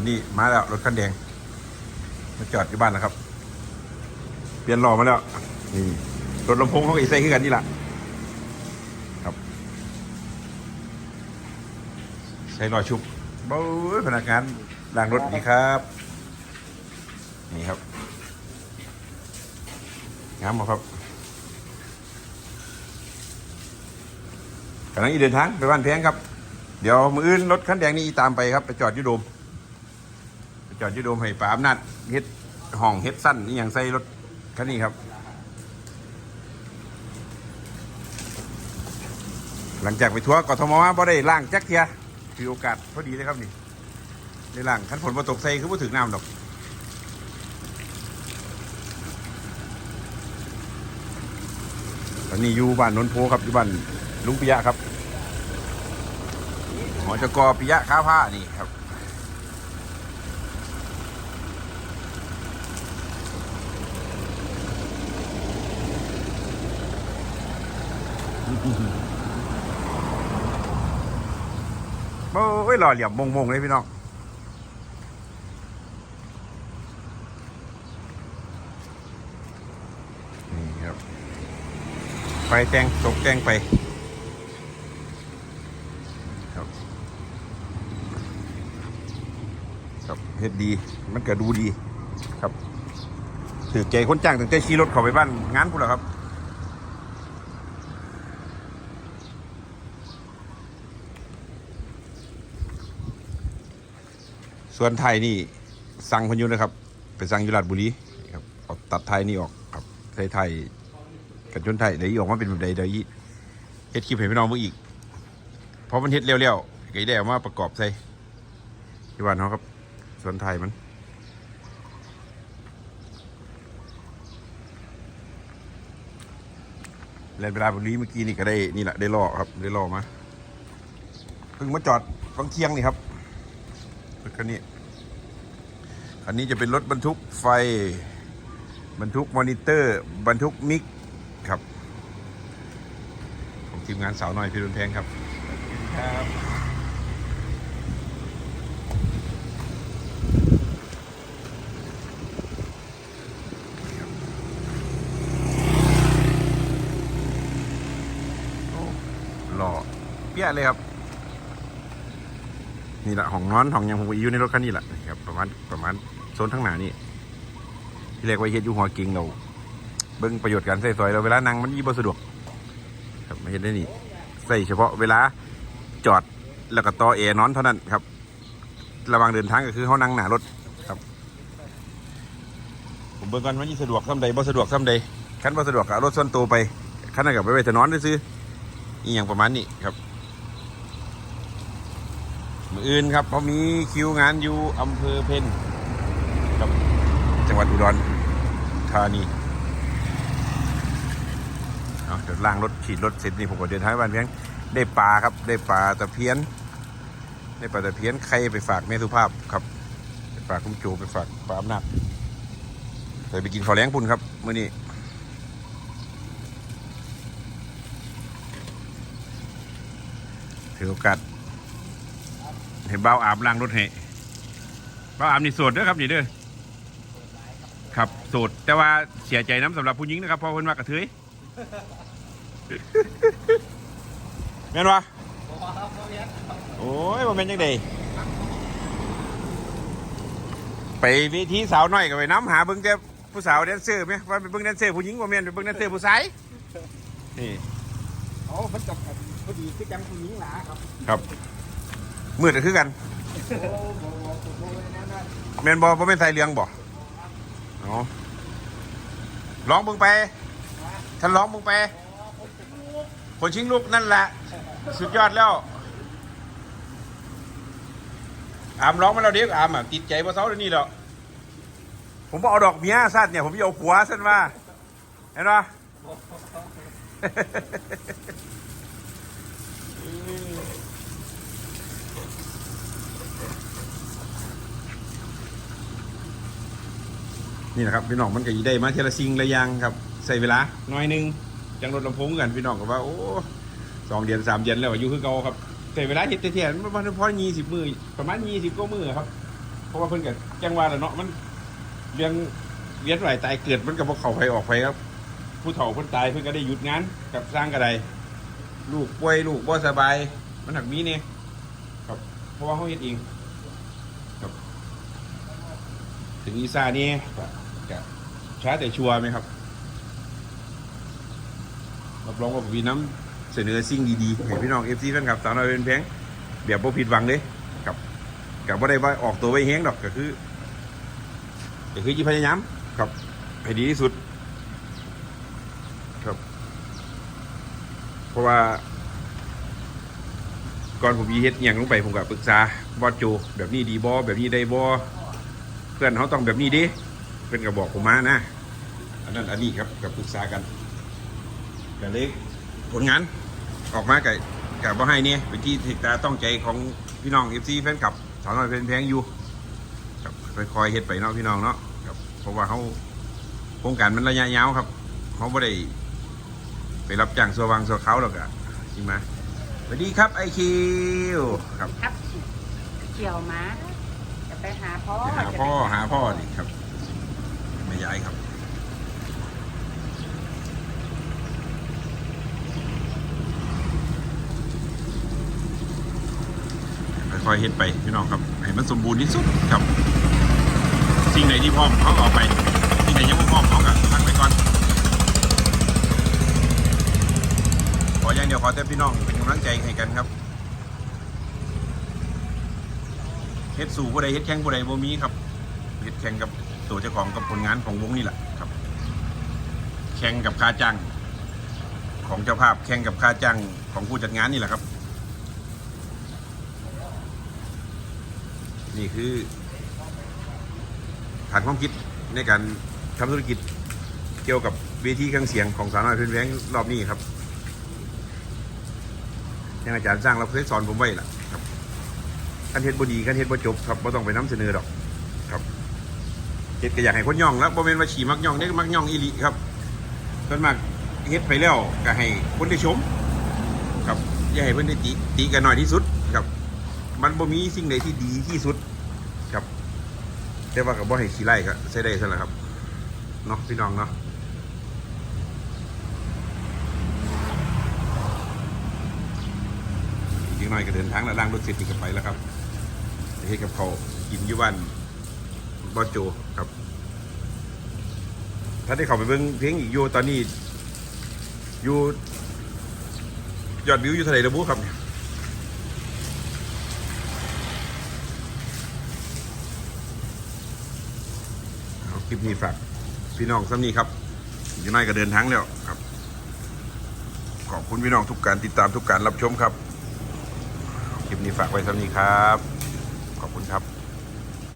อนนี้มาแล้วรถคันแดง มาจอดอยู่บ้านแล้วครับ เปลี่ยนหล้อมาแล้ว นี่รถลำโพงเขาก็อีใส่ขึ้นกันนี่แหละครับ ใช้รอยชุบเบ้ยพนักงานล้างรถนี่ครับ นี่ครับงามครับกำลังอีเดินทางไปบ้านแพงครับ เดี๋ยวมืออื่นรถคันแดงนี่ตามไปครับ ไปจอดยุโดม จอดยุโดมให้ปาอำนาจเฮ็ดห้องเฮ็ดสั้นนี่อย่างใส่รถคันนี้ครับ หลังจากไปทัวร์กทมมาบ่ได้ล่างจักเทียถือโอกาสพอดีเลยครับนี่ได้ล่างคันฝนมาตกใส่คือบ่ถึงน้ำดอกตอนนี้อยู่บ้านนนโพครับอยู่บ้านลุงปิยะครับหอจกปิยะค้าผ้านี่ครับ โอ้ยหล่อเหลี่ยมมงๆเลยพี่น้องนี่ครับไฟแตงตกแตงไปครับครับเฮ็ดดีมันก็ดูดีครับถือใจคนจ้างตั้งแต่ขี่รถเข้าไปบ้านงานพูเหรอครับ ส่วนไทยนี่สั่งเพนอยุนะครับ ไปสั่งยุราชบุรีครับเอาตัดไทยนี่ออกครับใส่ไทยกันจนไทยเดี๋ยวอีออกมาเป็นแบบใดเดี๋ยวีเฮ็ดคลิปให้พี่น้องเบิ่งอีก เพราะมันเฮ็ดเร็วๆก็อีได้เอามาประกอบใส่ที่บ้านเขาครับ ส่วนไทยมันเล่นเวลาบุรีเมื่อกี้นี่ก็ได้นี่แหละได้ล่อครับได้ล่อมาเพิ่งมาจอดตอนเที่ยงนี่ครับรถคันนี้ คันนี้จะเป็นรถบรรทุกไฟ บรรทุกมอนิเตอร์ บรรทุกมิกครับของทีมงานสาวน้อยพิรุณแพงครับครับหล่อเปี้ยเลยครับ นี่แหละห้องนอนห้องยังผมอยู่ในรถคันนี้แหละครับประมาณประมาณ โซนทั้งหนานี่ที่เรียกว่าเฮ็ดอยู่หัวกิงเราเบิ่งประโยชน์การใส่ซอยเราเวลานั่งมันยี่บสะดวก ครับไม่เห็นได้นี่ใส่เฉพาะเวลาจอดแล้วก็ต่อแอนอนเท่านั้นครับ ระว่างเดินทางก็คือเขานั่งหนารถครับ ผมเบิ่งกันว่ายี่สะดวกซ้ำใดบ่สะดวกซ้ำใดคันบ่สะดวกก็รถส่วนตัวไปคันนั้นก็ไปไว้แต่นอนซื้ออีหยังประมาณนี้ครับมืออื่นครับเพราะมีคิวงานอยู่อำเภอเพนครับ จังหวัดอุดรธานีเอาเดี๋ยวล้างรถฉีดรถเสร็จนี่ผมก็เดินทางบ้านเพียงได้ปลาครับ ได้ปลาตะเพียน ได้ปลาตะเพียนใครไปฝากแม่สุภาพครับ ไปฝากคุณโจไปฝากปลาอำนาจเคยไปกินข้าวแล้งปุ่นครับเมื้อนี้ถือโอกาสเห็นเบ้าอาบล้างรถให้เบ้าอาบนี่โสดด้อครับนี่เด้อ ครับโสดแต่ว่าเสียใจน้ำสำหรับผู้หญิงนะครับเพราะเพิ่นว่ากระเทยแม่นวะโอ้ยบ่แม่นจังไดไปเวิธีสาวน้อยก็ไปน้ำหาเบิ่งแต่ผู้สาวแดนเซอร์ไหมว่าไปเบิ่งแดนเซอร์ผู้หญิงบ่แม่นไปเบิ่งแดนเซอร์ผู้ชายนี่อ๋อมันกับพอดีคือจังผู้หญิงหลาครับครับมืดก็คือกันโอ้โหโอ้โหโอ้โหนั่นน่ะแม่นบ่บ่แม่นไทยเรืองบ่ อ๋อร้องเบิ่งไปท่านร้องเบิ่งไป คนชิงลูกนั่นแหละ สุดยอดแล้วอามร้องมาแล้วเด็กอามอะติดใจพอเสาเดี๋ยวนี้แล้วผมบอเอาดอกเมียสั้นเนี่ย ผมจะเอาผัวสั้นว่า เห็นปะ นี่นะครับพี่น้องมันก็ยีได้มาเทละซิงละยางครับใส่เวลาหน้อยหนึงจังรถลำโพงกันพี่น้องก็ว่าโอ้สองเดือนสามเดือนแล้วอยู่คือเก่าครับใส่เวลาเฮ็ดเทียนมันพอยี่สิบมือประมาณยี่สิบก็มือครับ เพราะว่าเพิ่นกับจ้งว่าแล้วเนาะมันเรื่องเวียนไหวตายเกิดมันกับพวกเขาไปออกไปครับ ผู้เฒ่าเพิ่นตายเพิ่นก็ได้หยุดงานกับสร้างกระไดลูกป่วยลูกบ่สบาย มันหักมีเนี่ยครับ เพราะว่าเขาเฮ็ดเองครับ ถึงอีซ่านี่ ก็ก็ช้าแต่ชัวร์ไหมครับรับรองว่าผมมีน้ำเสนอสิ่งดีๆให้พี่น้องเอฟซีแฟนคลับสาวน้อยเป็นแพงแบบบ่ผิดหวังเลยครับกับว่าได้ว่าออกตัวไว้แห้งดอกก็คือก็คือจีพยายามครับให้ดีที่สุด ครับ เพราะว่า ก่อนผมยีเฮ็ดอย่างลงไปผมก็ปรึกษาบอสโจแบบนี้ดีบอแบบนี้ได้บอเพื่อนเขาต้องแบบนี้ดิ เพื่อนก็บอกผมมานะ อันนั้นอันนี้ครับกับปรึกษากันแต่เล็กผลงานออกมากับกับว่าให้เนี่ยเป็นที่ติดตาต้องใจของพี่น้องเอฟซีแฟนคลับสาวน้อยเป็นแพงอยู่ครับคอยๆเฮ็ดไปเนาะพี่น้องเนาะครับเพราะว่าเขาโครงการมันระยะยาวครับเขาไม่ได้ไปรับจ้างสัววังสัวเขาหรอกอะจริงไหมสวัสดีครับไอคิวครับครับเกี่ยวมาจะไปหาพ่อไปหาพ่อหาพ่อนี่ครับ ไม่ย้ายครับค่อยๆเฮ็ดไปพี่น้องครับให้มันสมบูรณ์ที่สุดครับสิ่งไหนที่พร้อมเขาเอาไปสิ่งไหนยังไม่พร้อมเขาก็พักไปก่อนขออย่างเดียวขอแต่พี่น้องเป็นกำลังใจให้กันครับเฮ็ดสู่ผู้ใดเฮ็ดแข่งผู้ใดบ่มีครับเฮ็ดแข่งกับ ตัวเจ้าของกับผลงานของวงนี่แหละครับ แข่งกับค่าจ้างของเจ้าภาพแข่งกับค่าจ้างของผู้จัดงานนี่แหละครับ นี่คือฐานความคิดในการทำธุรกิจเกี่ยวกับเวทีเครื่องเสียงของสาวน้อยเพื่อนแหวงรอบนี้ครับยังอาจารย์สร้างเราเคยสอนผมไว้ล่ะครับการเฮ็ดบดีการเฮ็ดบ่จบครับบ่ต้องไปน้ำเสนอดอก เฮ็ดก็อยากให้คนย่องแล้วบ่แม่นว่าฉี่มักย่องเด้มักย่องอีหลีครับส่วนมากเฮ็ดไปแล้วก็ให้คนได้ชมครับอย่าให้เพิ่นได้ติติกันหน่อยที่สุดครับ มันบ่มีสิ่งใดที่ดีที่สุดครับ แต่ว่ากับบ่ให้ขี้ไล่ก็ใช้ได้ซะแล้วครับเนาะพี่น้องเนาะอีกหน่อยก็เดินทางแล้วล่างรถเสร็จอีกก็ไปแล้วครับไปเฮ็ดกับเขากินอยู่บ้าน บอสโจครับถ้าได้เข้าไปเบิ่งเพลงอีกอยู่ตอนนี้อยู่ยอดวิวอยู่เท่าไหร่ระบุครับคลิปนี้ฝากพี่น้องซ้ำนี้ครับอยู่ในก็เดินทางแล้วครับ ขอบคุณพี่น้องทุกการติดตามทุกการรับชมครับ คลิปนี้ฝากไว้ซ้ำนี้ครับ ขอบคุณครับ